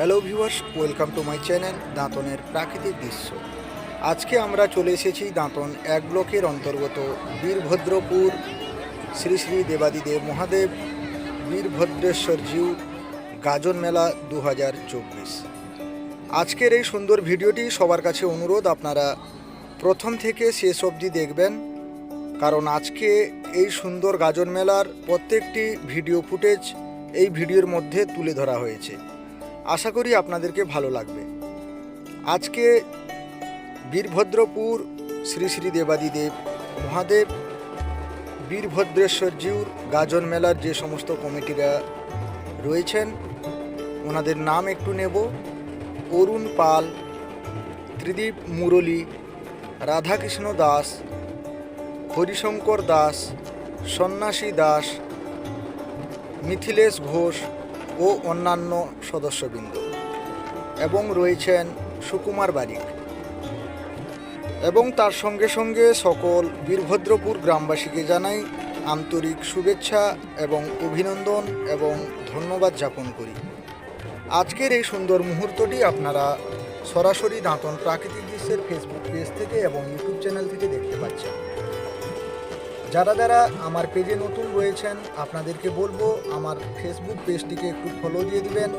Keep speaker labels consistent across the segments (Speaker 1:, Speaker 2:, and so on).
Speaker 1: Hello viewers welcome to my channel দাঁতনের প্রাকৃতিক দৃশ্য আজকে আমরা চলে এসেছি দাঁতন এক ব্লকের অন্তর্গত বীরভদ্রপুর, শ্রী শ্রী দেবাদিদেব মহাদেব, বীরভদ্রেশ্বর জিউ, গাজন মেলা দু হাজার চব্বিশ। আজকের এই সুন্দর ভিডিওটি সবার কাছে অনুরোধ, আপনারা প্রথম থেকে শেষ অবধি দেখবেন, কারণ আজকে এই সুন্দর গাজন মেলার প্রত্যেকটি ভিডিও ফুটেজ এই ভিডিওর মধ্যে তুলে ধরা হয়েছে। আশা করি আপনাদেরকে ভালো লাগবে। আজকে বীরভদ্রপুর শ্রী শ্রী দেবাদিদেব মহাদেব, বীরভদ্রেশ্বর জিউর গাজন মেলার যে সমস্ত কমিটিরা রয়েছেন, ওনাদের নাম একটু নেব। অরুণ পাল, ত্রিদীপ মুরলী, রাধাকৃষ্ণ দাস, হরিশঙ্কর দাস, সন্ন্যাসী দাস, মিথিলেশ ঘোষ ও অন্যান্য সদস্যবৃন্দ। এবং রয়েছেন সুকুমার বারিক। এবং তার সঙ্গে সঙ্গে সকল বীরভদ্রপুর গ্রামবাসীকে জানাই আন্তরিক শুভেচ্ছা এবং অভিনন্দন এবং ধন্যবাদ জ্ঞাপন করি। আজকের এই সুন্দর মুহূর্তটি আপনারা সরাসরি দাঁতন প্রাকৃতিক দৃশ্যের ফেসবুক পেজ থেকে এবং ইউটিউব চ্যানেল থেকে দেখতে পাচ্ছেন। যারা যারা আমার পেজে নতুন রয়েছেন, আপনাদেরকে বলব আমার ফেসবুক পেজটিকে একটু ফলো দিয়ে দিবেন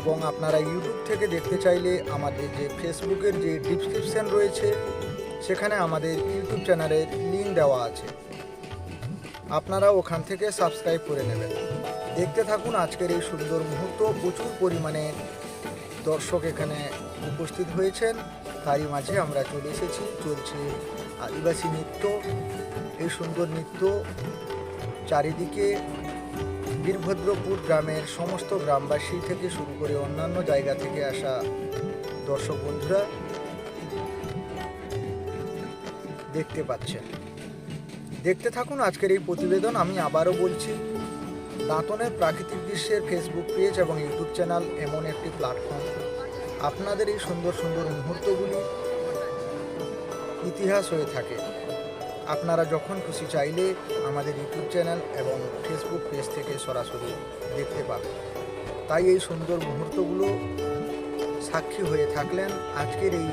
Speaker 1: এবং আপনারা ইউটিউব থেকে দেখতে চাইলে আমাদের যে ফেসবুকের যে ডিসক্রিপশান রয়েছে, সেখানে আমাদের ইউটিউব চ্যানেলের লিঙ্ক দেওয়া আছে। আপনারা ওখান থেকে সাবস্ক্রাইব করে নেবেন। দেখতে থাকুন আজকের এই সুন্দর মুহূর্ত। প্রচুর পরিমাণে দর্শক এখানে উপস্থিত হয়েছেন। তারই মাঝে আমরা চলে এসেছি, চলছে আদিবাসী নৃত্য, এই সুন্দর নৃত্য চারিদিকে বীরভদ্রপুর গ্রামের সমস্ত গ্রামবাসী থেকে শুরু করে অন্যান্য জায়গা থেকে আসা দর্শক বন্ধুরা দেখতে পাচ্ছেন। দেখতে থাকুন আজকের এই প্রতিবেদন। আমি আবারও বলছি, দাঁতনের প্রাকৃতিক দৃশ্যের ফেসবুক পেজ এবং ইউটিউব চ্যানেল এমন একটি প্ল্যাটফর্ম আপনাদের এই সুন্দর সুন্দর মুহূর্তগুলি ইতিহাস হয়ে থাকে। আপনারা যখন খুশি চাইলে আমাদের ইউটিউব চ্যানেল এবং ফেসবুক পেজ থেকে সরাসরি দেখতে পাবেন। তাই এই সুন্দর মুহূর্তগুলো সাক্ষী হয়ে থাকলেন আজকের এই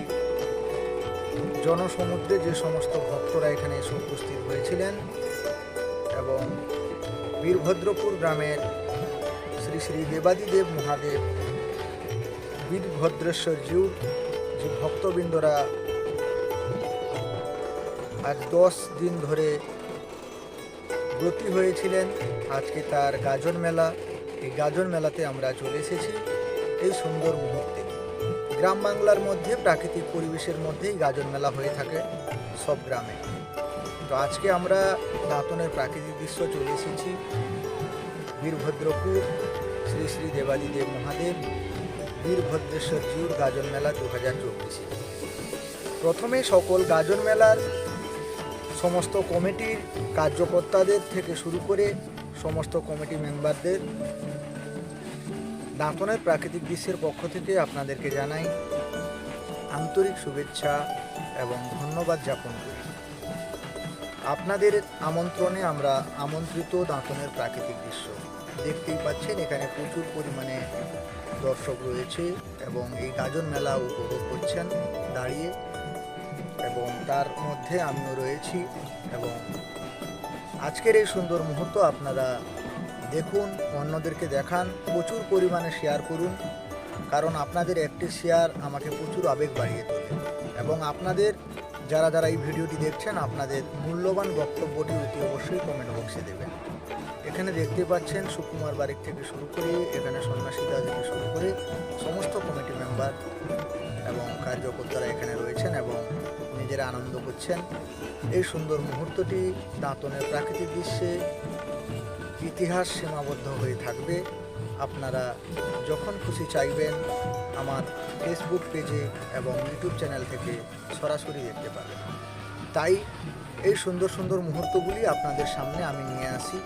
Speaker 1: জনসমুদ্রে যে সমস্ত ভক্তরা এখানে এসে উপস্থিত হয়েছিলেন এবং বীরভদ্রপুর গ্রামের শ্রী শ্রী দেবাদিদেব মহাদেব বীরভদ্রেশ্বর জিউ যে ভক্তবৃন্দরা আজ দশ দিন ধরে ব্রতী হয়েছিলেন। আজকে তার গাজন মেলা। এই গাজন মেলাতে আমরা চলে এসেছি এই সুন্দর মুহূর্তে। গ্রাম বাংলার মধ্যে, প্রাকৃতিক পরিবেশের মধ্যেই গাজন মেলা হয়ে থাকে সব গ্রামে। তো আজকে আমরা দাঁতনের প্রাকৃতিক দৃশ্য চলে এসেছি। বীরভদ্রপুর, শ্রী শ্রী দেবাদিদেব মহাদেব, বীরভদ্রেশ্বর জিউর গাজন মেলা দু হাজার চব্বিশে। প্রথমে সকল গাজন মেলার সমস্ত কমিটির কার্যকর্তাদের থেকে শুরু করে সমস্ত কমিটি মেম্বারদের দাঁতনের প্রাকৃতিক দৃশ্যের পক্ষ থেকে আপনাদেরকে জানাই আন্তরিক শুভেচ্ছা এবং ধন্যবাদ জ্ঞাপন করি। আপনাদের আমন্ত্রণে আমরা আমন্ত্রিত দাঁতনের প্রাকৃতিক দৃশ্য দেখতেই পাচ্ছেন, এখানে প্রচুর পরিমাণে দর্শক রয়েছে এবং এই গাজন মেলা উপভোগ করছেন দাঁড়িয়ে। এবং তার মধ্যে আমিও রয়েছি এবং আজকের এই সুন্দর মুহূর্ত আপনারা দেখুন, অন্যদেরকে দেখান, প্রচুর পরিমাণে শেয়ার করুন, কারণ আপনাদের একটি শেয়ার আমাকে প্রচুর আবেগ বাড়িয়ে তোলে এবং আপনাদের, যারা যারা এই ভিডিওটি দেখছেন, আপনাদের মূল্যবান বক্তব্যটি অতি অবশ্যই কমেন্ট বক্সে দেবেন। এখানে দেখতে পাচ্ছেন সুকুমার বারিক থেকে শুরু করে, এখানে সন্ন্যাসী দাস থেকে শুরু করে সমস্ত কমিটি মেম্বার এবং কার্যকর্তারা এখানে রয়েছেন এবং নিজেরা আনন্দ করছেন। এই সুন্দর মুহূর্তটি দাঁতনের প্রাকৃতিক দৃশ্যে ইতিহাস সীমাবদ্ধ হয়ে থাকবে। আপনারা যখন খুশি চাইবেন, আমার ফেসবুক পেজে এবং ইউটিউব চ্যানেল থেকে সরাসরি দেখতে পাবেন। তাই এই সুন্দর সুন্দর মুহূর্তগুলি আপনাদের সামনে আমি নিয়ে আসি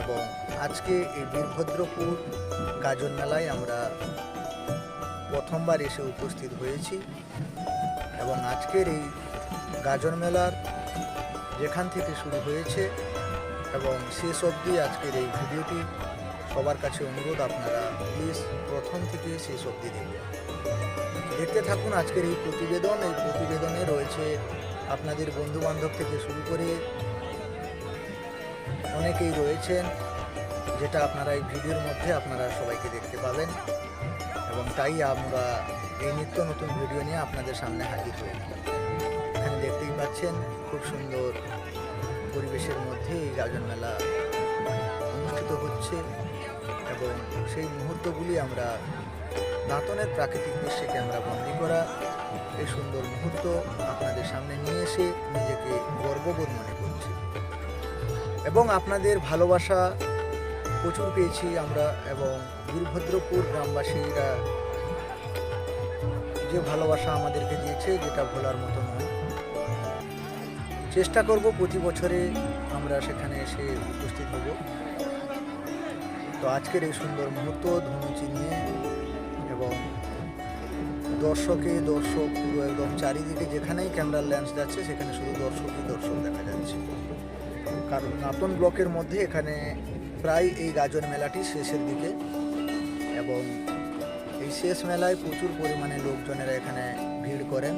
Speaker 1: এবং আজকে এই বীরভদ্রপুর গাজন মেলায় আমরা প্রথমবার এসে উপস্থিত হয়েছি। এবং আজকের এই গাজন মেলার যেখান থেকে শুরু হয়েছে এবং শেষ অবধি আজকের এই ভিডিওটি, সবার কাছে অনুরোধ আপনারা প্লিজ প্রথম থেকে শেষ অবধি দেখবেন দেখতে থাকুন আজকের এই প্রতিবেদন। এই প্রতিবেদনে রয়েছে আপনাদের বন্ধু বান্ধব থেকে শুরু করে অনেকেই রয়েছেন, যেটা আপনারা এই ভিডিওর মধ্যে আপনারা সবাইকে দেখতে পাবেন। এবং তাই আমরা এই নিত্য নতুন ভিডিও নিয়ে আপনাদের সামনে হাজির হই। এখানে দেখতেই পাচ্ছেন খুব সুন্দর পরিবেশের মধ্যে এই গাজন মেলা অনুষ্ঠিত হচ্ছে এবং সেই মুহূর্তগুলি আমরা দাঁতনের প্রাকৃতিক দৃশ্যে ক্যামেরা বন্দি করা এই সুন্দর মুহূর্ত আপনাদের সামনে নিয়ে এসে নিজেকে গর্ববোধ মনে করছি। এবং আপনাদের ভালোবাসা প্রচুর পেয়েছি আমরা এবং বীরভদ্রপুর গ্রামবাসীরা যে ভালোবাসা আমাদেরকে দিয়েছে, যেটা ভোলার মতো নয়। চেষ্টা করব প্রতি বছরে আমরা সেখানে এসে উপস্থিত হব। তো আজকের এই সুন্দর মুহূর্ত ধনুচি নিয়ে এবং দর্শকে, দর্শক পুরো একদম চারিদিকে যেখানেই ক্যামেরার লেন্স যাচ্ছে, সেখানে শুধু দর্শকই দর্শক দেখা যাচ্ছে। কারণ নাতন ব্লকের মধ্যে এখানে প্রায় এই গাজন মেলাটি শেষের দিকে এবং শেষ মেলায় প্রচুর পরিমাণে লোকজনেরা এখানে ভিড় করেন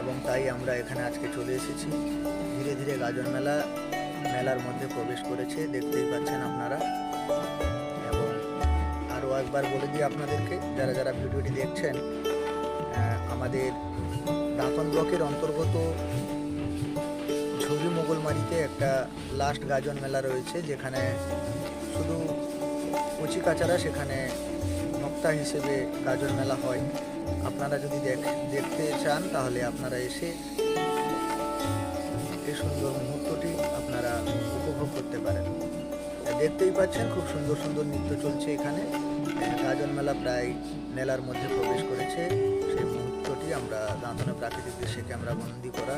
Speaker 1: এবং তাই আমরা এখানে আজকে চলে এসেছি। ধীরে ধীরে গাজন মেলা, মেলার মধ্যে প্রবেশ করেছে, দেখতেই পাচ্ছেন আপনারা। এবং আরও একবার বলে দিই আপনাদেরকে, যারা যারা ভিডিওটি দেখছেন আমাদের দাঁতন ব্লকের অন্তর্গত ঝুরি মোগলমারিতে একটা লাস্ট গাজন মেলা রয়েছে, যেখানে শুধু কচি কাচারা সেখানে নক্তা হিসেবে গাজন মেলা হয়। আপনারা যদি দেখ- দেখতে চান তাহলে আপনারা এসে এই সুন্দর মুহূর্তটি আপনারা উপভোগ করতে পারেন। দেখতেই পাচ্ছেন খুব সুন্দর সুন্দর নৃত্য চলছে এখানে। আহ, গাজন মেলা প্রায় মেলার মধ্যে প্রবেশ করেছে। সেই মুহূর্তটি আমরা দাঁতনে প্রাকৃতিক দৃশ্যে ক্যামেরা বন্দি করা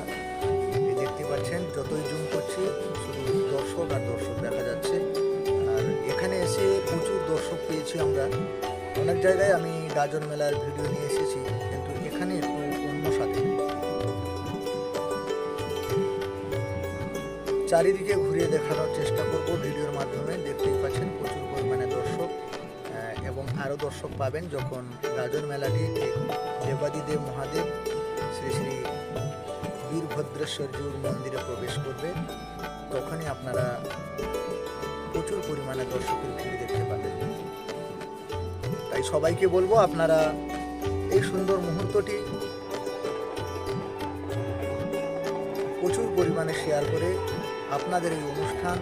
Speaker 1: দেখতে পাচ্ছেন। যতই জুম করছি শুধু দর্শক আর দর্শক দেখা যাচ্ছে। আর এখানে এসে প্রচুর দর্শক পেয়েছি আমরা। অনেক জায়গায় আমি গাজন মেলার ভিডিও নিয়ে এসেছি, কিন্তু এখানে অন্য সাথে। চারিদিকে ঘুরিয়ে দেখানোর চেষ্টা করব ভিডিওর মাধ্যমে। দেখতেই পাচ্ছেন প্রচুর পরিমাণে দর্শক এবং আরও দর্শক পাবেন যখন গাজন মেলাটি দেবাদিদেব মহাদেব শ্রী শ্রী বীরভদ্রেশ্বরজিউর মন্দিরে প্রবেশ করবে, তখনই আপনারা প্রচুর পরিমাণে দর্শকের ভিড় দেখতে পাবেন। তাই সবাইকে বলব আপনারা এই সুন্দর মুহূর্তটি প্রচুর পরিমাণে শেয়ার করে আপনাদের এই অনুষ্ঠান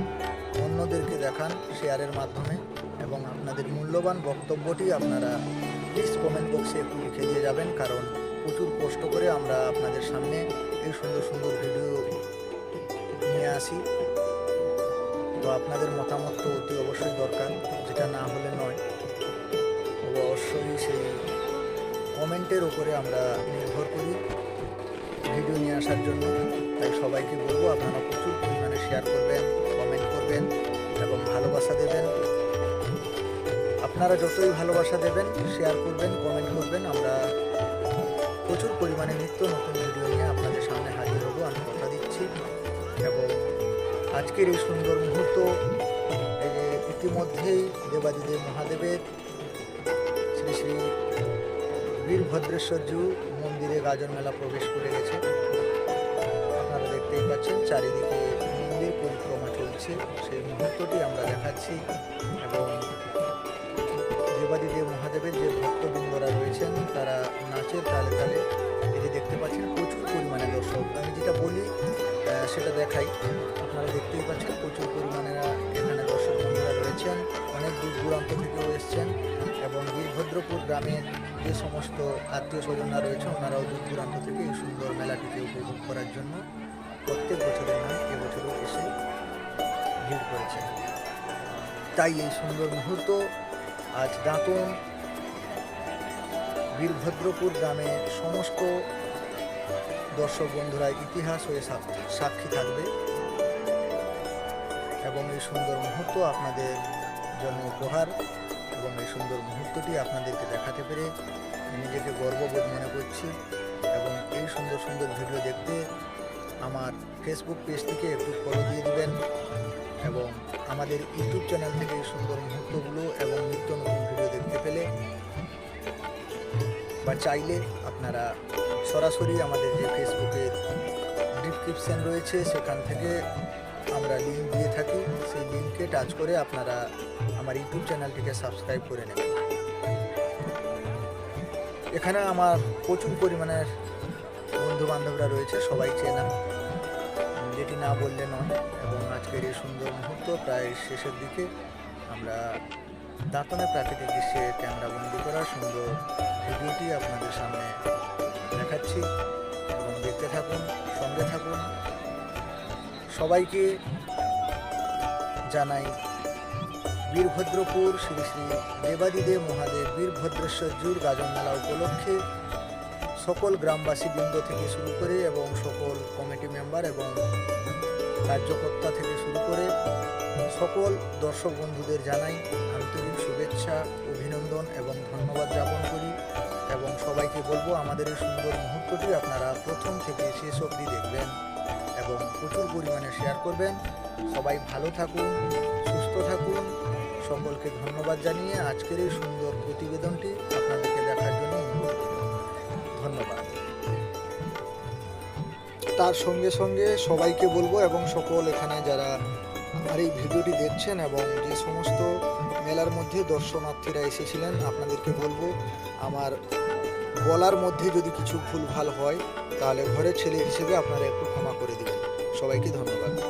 Speaker 1: অন্যদেরকে দেখান শেয়ারের মাধ্যমে এবং আপনাদের মূল্যবান বক্তব্যটি আপনারা প্লিজ কমেন্ট বক্সে একটু লিখে দিয়ে যাবেন, কারণ প্রচুর কষ্ট করে আমরা আপনাদের সামনে এই সুন্দর সুন্দর ভিডিও নিয়ে আসি। তো আপনাদের মতামত তো অতি অবশ্যই দরকার, যেটা না হলে নয়। অবশ্যই সেই কমেন্টের উপরে আমরা নির্ভর করি ভিডিও নিয়ে আসার জন্য। তাই সবাইকে বলব, আপনারা প্রচুর পরিমাণে শেয়ার করবেন কমেন্ট করবেন এবং ভালোবাসা দেবেন। আপনারা যতই ভালোবাসা দেবেন শেয়ার করবেন কমেন্ট করবেন, আমরা প্রচুর পরিমাণে নিত্য নতুন ভিডিও নিয়ে আপনাদের সামনে হাজির হব, আমি কথা দিচ্ছি। এবং আজকের এই সুন্দর মুহূর্ত ইতিমধ্যেই দেবাদিদেব মহাদেবের শ্রী শ্রী বীরভদ্রেশ্বর জিউ মন্দিরে গাজন মেলা প্রবেশ করে গেছে। আপনারা দেখতেই পাচ্ছেন, চারিদিকে মন্দির পরিক্রমা চলছে। সেই মুহূর্তটি আমরা দেখাচ্ছি এবং দেবাদিদেব মহাদেবের যে ভক্তবৃন্দরা রয়েছেন, তারা নাচের তালে তালে যে দেখতে পাচ্ছেন, প্রচুর পরিমাণে দর্শক। আমি যেটা বলি সেটা দেখাই। আপনারা দেখতেই পাচ্ছেন, প্রচুর পরিমাণে এখানে দর্শক বন্ধুরা রয়েছেন, অনেক দূর দূরান্ত থেকেও এসছেন। এবং বীরভদ্রপুর গ্রামের যে সমস্ত আত্মীয় স্বজনরা রয়েছে, ওনারাও দূর দূরান্ত থেকে এই সুন্দর মেলাটিকে উপভোগ করার জন্য প্রত্যেক বছরের নয় এবছরও এসে ভিড় করেছেন তাই এই সুন্দর মুহূর্ত আজ দাঁতন বীরভদ্রপুর গ্রামে সমস্ত দর্শক বন্ধুরা ইতিহাস হয়ে সাক্ষী থাকবে এবং এই সুন্দর মুহূর্ত আপনাদের জন্য উপহার। এবং এই সুন্দর মুহূর্তটি আপনাদেরকে দেখাতে পেরে নিজেকে গর্ববোধ মনে করছি এবং এই সুন্দর সুন্দর ভিডিও দেখতে আমার ফেসবুক পেজ থেকে একটু ফলো দিয়ে দিবেন এবং আমাদের ইউটিউব চ্যানেল থেকে এই সুন্দর মুহূর্তগুলো এবং নিত্য নতুন ভিডিও দেখতে পেলে বা চাইলে আপনারা সরাসরি আমাদের যে ফেসবুকের ডিসক্রিপশান রয়েছে, সেখান থেকে আমরা লিঙ্ক দিয়ে থাকি, সেই লিঙ্কে টাচ করে আপনারা আমার ইউটিউব চ্যানেলটিকে সাবস্ক্রাইব করে নেবেন। এখানে আমার প্রচুর পরিমাণের বন্ধু বান্ধবরা রয়েছে, সবাই চেনা। যেটি না বললে নয়, এবং আজকের এই সুন্দর মুহূর্ত প্রায় শেষের দিকে আমরা দাঁতনে প্রাকৃতিক দৃশ্যে ক্যামেরা বন্দি করা সুন্দর ভিডিওটি আপনাদের সামনে দেখাচ্ছি। এবং দেখতে থাকুন, সঙ্গে থাকুন। সবাইকে জানাই বীরভদ্রপুর শ্রী শ্রী দেবাদিদেব মহাদেব বীরভদ্রেশ্বর জুর গাজন মেলা উপলক্ষে সকল গ্রামবাসী বৃন্দ থেকে শুরু করে এবং সকল কমিটি মেম্বার এবং কার্যকর্তা থেকে শুরু করে সকল দর্শক বন্ধুদের জানাই আন্তরিক শুভেচ্ছা, অভিনন্দন এবং ধন্যবাদ জ্ঞাপন করি এবং সবাইকে বলব আমাদের এই সুন্দর মুহূর্তটি আপনারা প্রথম থেকে শেষ অবধি দেখবেন। এবং প্রচুর পরিমাণে শেয়ার করবেন। সবাই ভালো থাকুন, সুস্থ থাকুন। সকলকে ধন্যবাদ জানিয়ে আজকের এই সুন্দর প্রতিবেদনটি আপনাদেরকে দেখার জন্য ধন্যবাদ। তার সঙ্গে সঙ্গে সবাইকে বলব এবং সকল এখানে যারা আমার এই ভিডিওটি দেখছেন এবং যে সমস্ত মেলার মধ্যে দর্শনার্থীরা এসেছিলেন, আপনাদেরকে বলব আমার বলার মধ্যে যদি কিছু ভুলভাল হয়, তাহলে ঘরের ছেলে হিসেবে আপনারা একটু ক্ষমা করে সবাইকে ধন্যবাদ।